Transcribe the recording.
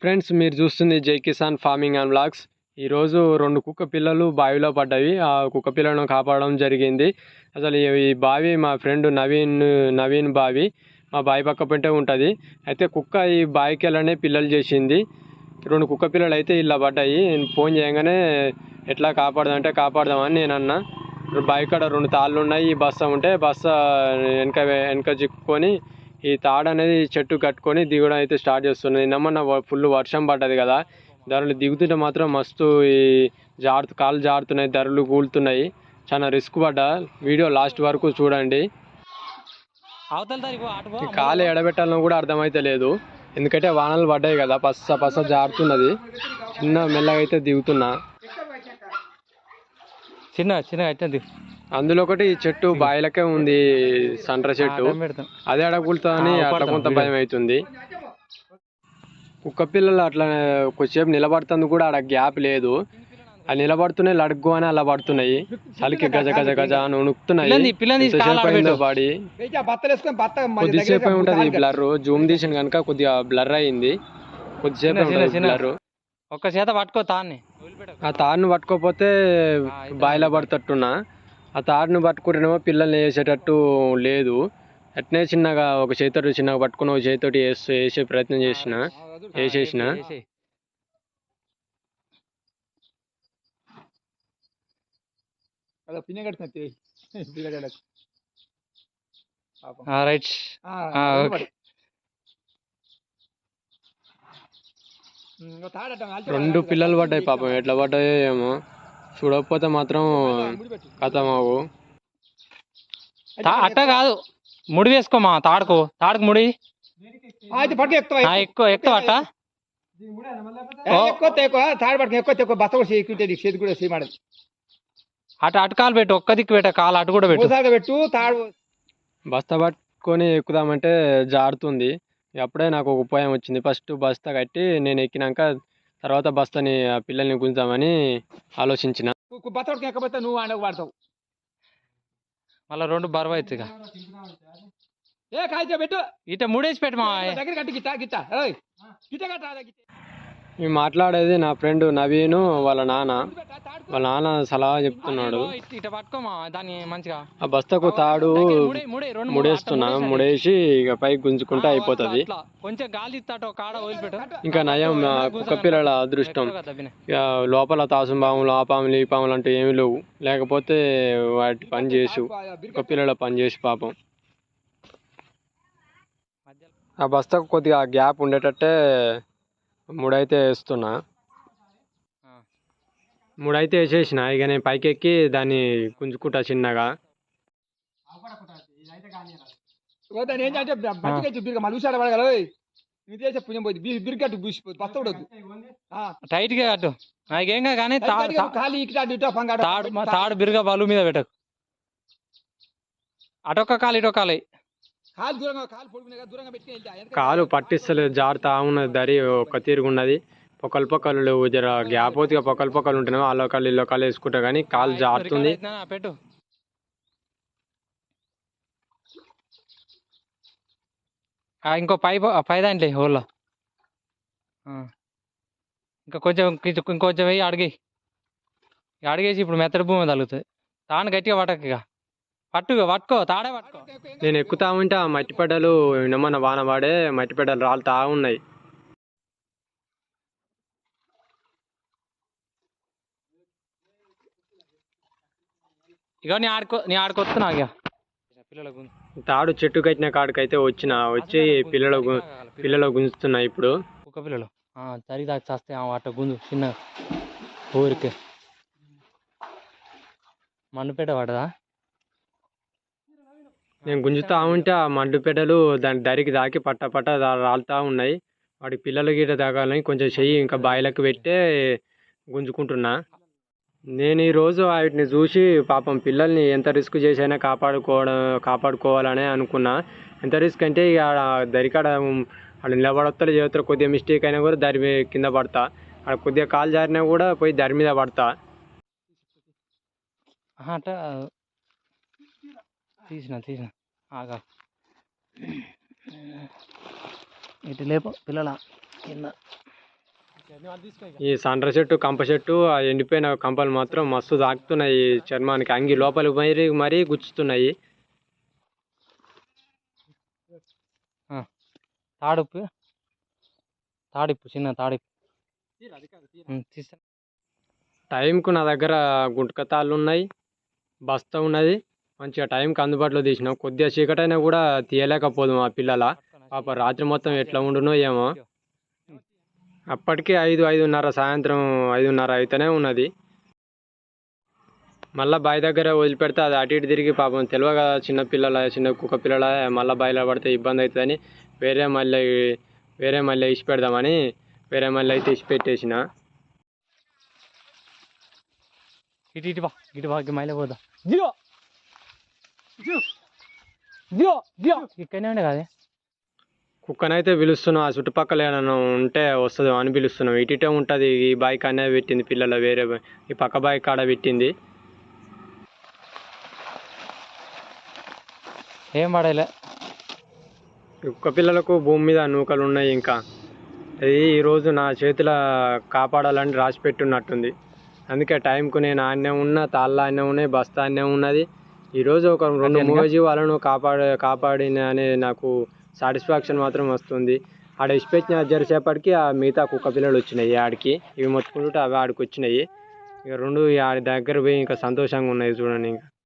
Friends మీరు చూస్తుంది జై కిసాన్ ఫార్మింగ్ అండ్ బ్లాగ్స్ ఈరోజు రెండు కుక్క పిల్లలు బావిలో పడ్డవి ఆ కుక్క పిల్లలను కాపాడడం జరిగింది. అసలు ఈ- బావి మా ఫ్రెండ్ నవీన్ నవీన్ బావి మా బావి పక్క పెంటే ఉంటుంది. అయితే కుక్క ఈ బావికి వెళ్ళనే పిల్లలు చేసింది. రెండు కుక్క పిల్లలు అయితే ఇలా పడ్డాయి. నేను ఫోన్ చేయగానే ఎట్లా కాపాడదామంటే కాపాడదామని నేను అన్నా బావి కాడ రెండు తాళ్ళు ఉన్నాయి. ఈ బస్తా ఉంటే బస్తా వెనక వెనక చిక్కుకొని ఈ తాడు అనేది చెట్టు కట్టుకొని దిగడం అయితే స్టార్ట్ చేస్తున్నది. నిన్న ఫుల్ వర్షం పడ్డది కదా ధరలు దిగుతుంటే మాత్రం మస్తు ఈ జారుతు కాళ్ళు జారుతున్నాయి ధరలు కూలుతున్నాయి. చాలా రిస్క్ పడ్డా. వీడియో లాస్ట్ వరకు చూడండి. కాలు ఎడబెట్టాలని కూడా అర్థమైతే లేదు. ఎందుకంటే వానలు పడ్డాయి కదా పస్స పస్స జారుతున్నది. చిన్న మెల్లగా అయితే దిగుతున్నా. చిన్న చిన్నగా అయితే దిగు. అందులో ఒకటి ఈ చెట్టు బాయిలకే ఉంది సంట్ర చెట్టు. అదే అడగలుగుతుందని ఆ, అట్లా కొంత. భయం అవుతుంది కుక్క పిల్లలు అట్లా కొద్దిసేపు నిలబడుతుంది కూడా ఆడ గ్యాప్ లేదు. అది నిలబడుతున్నాయి లడుగు అని అలా పడుతున్నాయి. చలికి గజ గజ గజ అని ఉణుకుతున్నాయి. బాడీ. కొద్దిసేపు ఉంటుంది ఈ బ్లర్? జూమ్ తీసిన కనుక కొద్దిగా బ్లర్ అయింది. కొద్దిసేపు ఉంటుంది. బ్లర్? ఒక్క చేత పట్టుకో తాన్ని. ఆ తాడును ఆ, అయితే బాయిలో పడుతట్టున్నా. ఆ తాడును పట్టుకుంటేనేమో పిల్లల్ని వేసేటట్టు లేదు. అట్నే చిన్నగా ఒక చేతితోటి చిన్నగా పట్టుకుని ఒక చేతితోటి వేసి వేసే ప్రయత్నం చేసిన వేసేసిన. రైట్. రెండు. పిల్లలు పడ్డాయి పాపం. ఎట్లా పడ్డాయో ఏమో. చూడకపోతే మాత్రం ముడి పెట్టు. కథం అవు తా- అట్ట కాదు. ముడి వేసుకోమా తాడుకో. తాడుకు ముడి. ఎక్కువ ఎక్కువ అట్ట అటు అటు కాలు పెట్టు ఒక్క దిక్కు పెట్ట కాలు అటు కూడా పెట్టు. పెట్టు తాడు. బస్తా పట్టుకొని ఎక్కుదామంటే జారుతుంది. అప్పుడే నాకు ఒక ఉపాయం వచ్చింది. ఫస్ట్ బస్తా కట్టి నేను ఎక్కినాక తర్వాత బస్తాని ఆ పిల్లల్ని గుంజామని ఆలోచించిన. కు- కు- బత్త పట్టుకో ఎక్కకపోతే నువ్వు ఆడకు పడతావు మళ్ళీ రెండు బరువు అవుతుంది. ఏ కాల్చో పెట్టు. ఇట ముడేసి పెట్టు మా దగ్గర కట్టి గిట్ట గిట్ట. ఏయ్, గిట్ట కట్ట ఆడ మేము మాట్లాడేది నా ఫ్రెండ్ నవీను వాళ్ళ నాన్న. వాళ్ళ నాన్న సలహా చెప్తున్నాడు. ఆ బస్తాకు తాడు ముడేస్తున్నా ముడేసి ఇక పైకి గుంజుకుంటే అయిపోతుంది. కొంచెం గాలి ఇంకా నయం కుక్క పిల్లల అదృష్టం. ఇక లోపల తాసం పాములు ఆ పాములు ఈ పాములు అంటే ఏమీ లేవు. లేకపోతే వాటి పని చేసు కుక్క పిల్లల పని చేసి పాపం. ఆ బస్తాకు కొద్దిగా గ్యాప్ ఉండేటట్టే మూడైతే వేస్తున్నా. మూడైతే వేసేసిన ఇక నేను పైకి ఎక్కి దాన్ని గుంజుకుంటా చిన్నగా. టైట్గా కట్టు. నాకేం కానీ తాడు తాడు బిరుగా బలు మీద పెట్టకు. అటొక్క కాలు ఇటొక్క కాలు. కాలు దూరంగా కాలు పొడుగునే కదా, దూరంగా పెట్టుకుని వెళ్తా. వెనక కాలు పట్టిస్తలేదు జారుతా ఉన్నది దరి ఒక తీరుగున్నది పొక్కలు పొక్కలు జర గ్యాప్ అవుతుంది పొక్కలు పొక్కలు ఉంటేనే వాళ్ళ కాళ్ళు ఇళ్ళ కాళ్ళు వేసుకుంటా కానీ కాలు జారుతుంది? పెట్టు. ఆ, ఇంకో పై పై దాంట్లో హోల్లో. ఇంకా కొంచెం ఇంకొంచెం- వెయ్యి అడిగి. అడిగేసి ఇప్పుడు మెత్తడి భూమి తగులుతుంది తాను గట్టిగా పట్టక పట్టు పట్టుకో తాడే పట్టుకో. నేను ఎక్కుతా ఉంటే ఆ మట్టి పెడలు నిమ్మన్న వాన పడే మట్టి పెడలు రాలుతా ఉన్నాయి. ఇక నీ ఆడుకో నీ ఆడుకొస్తున్నా ఇక పిల్లలకు తాడు చెట్టు కట్టిన కాడికైతే వచ్చిన వచ్చి పిల్లలు పిల్లలు. గుంజుతున్నా ఇప్పుడు. కుక్క పిల్లలు. తరిగి దాకా చేస్తే అట్ట గుంజు చిన్న ఊరికే. మన్నుపేట పడదా నేను గుంజుతా ఉంటే ఆ మడ్డు దాని దరికి దాకి పట్ట పట్ట దా- ఉన్నాయి. వాటి పిల్లలు గీట తాగాలని కొంచెం చెయ్యి ఇంకా బాయిలకు పెట్టే గుంజుకుంటున్నా. నేను ఈరోజు వాటిని చూసి పాపం పిల్లల్ని ఎంత రిస్క్ చేసైనా కాపాడుకోవడం కాపాడుకోవాలనే అనుకున్నా. ఎంత రిస్క్ అంటే ఇక ఆడ దరికాడ వాళ్ళు నిలబడతారు చేస్తారు కొద్దిగా మిస్టేక్ అయినా కూడా దరి మీద కింద పడతా. ఆడ కొద్దిగా కాలు జారినా కూడా పోయి దరి మీద పడతా. అంటే తీసిన తీసిన. ఆగా ఇటు లేపు పిల్లల కింద. ఈ సండ్ర చెట్టు కంప చెట్టు ఆ ఎండిపోయిన కంపలు మాత్రం మస్తు తాకుతున్నాయి. చర్మానికి అంగి లోపలికి మరీ మరీ గుచ్చుతున్నాయి. తాడుపు తాడిప్పు. చిన్న తాడిప్పు. టైంకు నా దగ్గర గుంటక తాళ్ళు ఉన్నాయి బస్తా ఉన్నది. మంచిగా టైంకి అందుబాటులో తీసినాం. కొద్దిగా చీకటైనా కూడా తీయలేకపోదు మా పిల్లల. పాప రాత్రి మొత్తం ఎట్లా ఉండునో ఏమో. అప్పటికే ఐదు ఐదున్నర సాయంత్రం ఐదున్నర అయితేనే ఉన్నది. మళ్ళీ బావి దగ్గర వదిలిపెడితే అది అటు ఇటు తిరిగి పాపం తెలియక చిన్న పిల్లల చిన్న కుక్క పిల్లల మళ్ళీ బావిలో పడితే ఇబ్బంది అవుతుందని వేరే మళ్ళీ వేరే మళ్ళీ ఇసి పెడదామని వేరే మళ్ళీ అయితే ఇసి పెట్టేసిన. ఇటు ఇటు బా ఇటు బాగా మైల పోదా. దియో ఇక్కడనే ఉండే కాదే. కుక్కనైతే పిలుస్తున్నాం ఆ చుట్టుపక్కల ఏమైనా ఉంటే వస్తుందో అని పిలుస్తున్నాం. ఇటుటే ఉంటుంది ఈ బైక్ అనేది పెట్టింది పిల్లల వేరే ఈ పక్క బైక్ కాడ పెట్టింది. ఏం పడలే. కుక్క పిల్లలకు భూమి మీద నూకలు ఉన్నాయి ఇంకా. అది ఈరోజు నా చేతిలో కాపాడాలని రాసి పెట్టున్నట్టుంది. అందుకే టైంకు నేను ఆన్నే ఉన్నా తాళ్ళ ఆన్నే ఉన్నాయి బస్తా ఆన్నే ఉన్నది. ఈరోజు ఒక రెండు అంతేనా? మూగజీవాలను కాపాడ కాపాడిన అనే నాకు సాటిస్ఫాక్షన్ మాత్రం వస్తుంది. ఆడ ఇచ్చిపెట్టిన జరిసేపటికి ఆ మిగతా కుక్క పిల్లలు వచ్చినాయి ఆడికి. ఇవి మొత్తుకుంటుంటే అవి ఆడికి వచ్చినాయి. ఇక రెండు ఆడి దగ్గర పోయి ఇంకా సంతోషంగా ఉన్నాయి చూడండి ఇంకా.